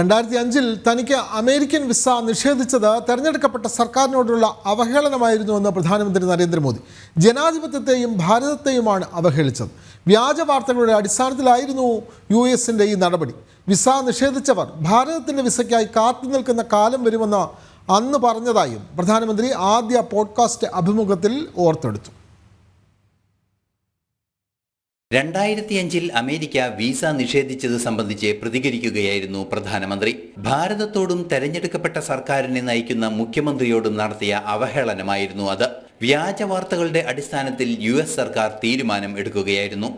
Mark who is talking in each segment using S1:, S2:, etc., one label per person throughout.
S1: രണ്ടായിരത്തി അഞ്ചിൽ തനിക്ക് അമേരിക്കൻ വിസ നിഷേധിച്ചത് തെരഞ്ഞെടുക്കപ്പെട്ട സർക്കാരിനോടുള്ള അവഹേളനമായിരുന്നുവെന്ന് പ്രധാനമന്ത്രി നരേന്ദ്രമോദി ജനാധിപത്യത്തെയും ഭാരതത്തെയുമാണ് അവഹേളിച്ചത് വ്യാജ വാർത്തകളുടെ അടിസ്ഥാനത്തിലായിരുന്നു യു എസിൻ്റെ ഈ നടപടി വിസ നിഷേധിച്ചവർ ഭാരതത്തിൻ്റെ വിസയ്ക്കായി കാത്തു നിൽക്കുന്ന കാലം വരുമെന്ന് അന്ന് പറഞ്ഞതായും പ്രധാനമന്ത്രി ആദ്യ പോഡ്കാസ്റ്റ് അഭിമുഖത്തിൽ ഓർത്തെടുത്തു
S2: രണ്ടായിരത്തി അഞ്ചിൽ അമേരിക്ക വിസ നിഷേധിച്ചത് സംബന്ധിച്ച് പ്രതികരിക്കുകയായിരുന്നു പ്രധാനമന്ത്രി ഭാരതത്തോടും തെരഞ്ഞെടുക്കപ്പെട്ട സർക്കാരിനെ നയിക്കുന്ന മുഖ്യമന്ത്രിയോടും നടത്തിയ അവഹേളനമായിരുന്നു അത് വ്യാജ വാർത്തകളുടെ അടിസ്ഥാനത്തിൽ യു സർക്കാർ തീരുമാനം എടുക്കുകയായിരുന്നു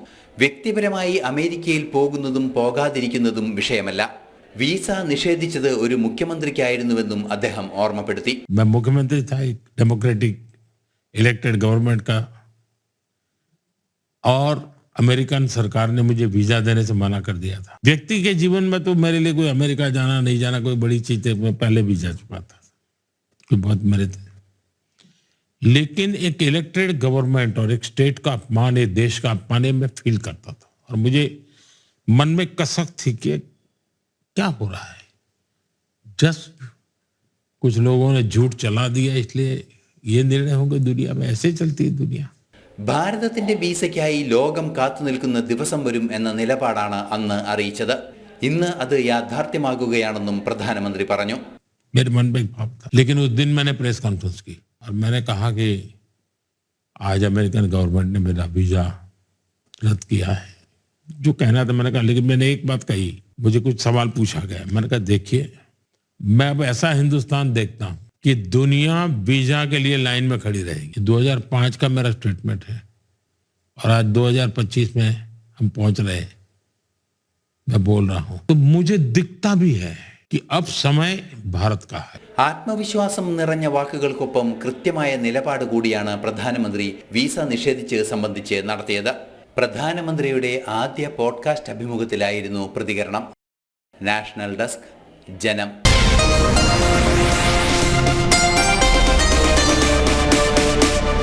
S2: വ്യക്തിപരമായി അമേരിക്കയിൽ പോകുന്നതും പോകാതിരിക്കുന്നതും വിഷയമല്ല വിസ നിഷേധിച്ചത് ഒരു മുഖ്യമന്ത്രിക്കായിരുന്നുവെന്നും അദ്ദേഹം ഓർമ്മപ്പെടുത്തി
S3: മുഖ്യമന്ത്രി ഡെമോക്രാറ്റിക് ഇലക്ടഡ് ഗവൺമെന്റ് और अमेरिकन सरकार ने मुझे वीजा देने से मना कर दिया था व्यक्ति के जीवन में तो मेरे लिए कोई अमेरिका जाना नहीं जाना कोई बड़ी चीज थी मैं पहले भी जा चुका था तो बहुत मेरे थे लेकिन एक इलेक्टेड गवर्नमेंट और एक स्टेट का अपमान एक देश का अपमान मैं फील करता था और मुझे मन में कसक थी कि क्या हो रहा है जस्ट कुछ लोगों ने झूठ चला दिया इसलिए ये निर्णय होंगे दुनिया में ऐसे चलती है दुनिया
S2: भारत വീസയ്ക്കായി लोकम का दिवस വരും എന്ന നിലപാടാണ് അന്ന് അറിയിച്ചത് ഇന്ന്
S3: मेरे मन में भाव था लेकिन उस दिन मैंने प्रेस कॉन्फ्रेंस की और मैंने कहा कि आज अमेरिकन गवर्नमेंट ने मेरा वीज़ा रद्द किया है जो कहना था मैंने कहा लेकिन मैंने एक बात कही मुझे कुछ सवाल पूछा गया मैंने कहा देखिए मैं अब ऐसा हिंदुस्तान देखता हूँ कि दुनिया वीजा के लिए लाइन में खड़ी रहेगी 2005 का मेरा ट्रीटमेंट है और आज 2025 में हम पहुंच रहे हैं मैं बोल रहा हूं तो मुझे दिखता भी है कि अब समय भारत का है
S2: आत्मविश्वास निर냐 ವಾಕಗಳಕೊಪ್ ಕೃತ್ಯಮಯ ನೆಲಪಾಡು ಕೂಡಿಯಾನ ಪ್ರಧಾನಮಂತ್ರಿ ವಿಸಾ ನಿಷೇಧಿತಿಗೆ ಸಂಬಂಧಿತೆ ನಡತೆದ ಪ್ರಧಾನಮಂತ್ರಿಯಡೆ ಆದ್ಯ ಪೋಡ್ಕಾಸ್ಟ್ ಅಭಿಮುಗತilairnu ಪ್ರತಿಗರಣಂ ನ್ಯಾಷನಲ್ ಡೆಸ್ಕ್ ಜನಂ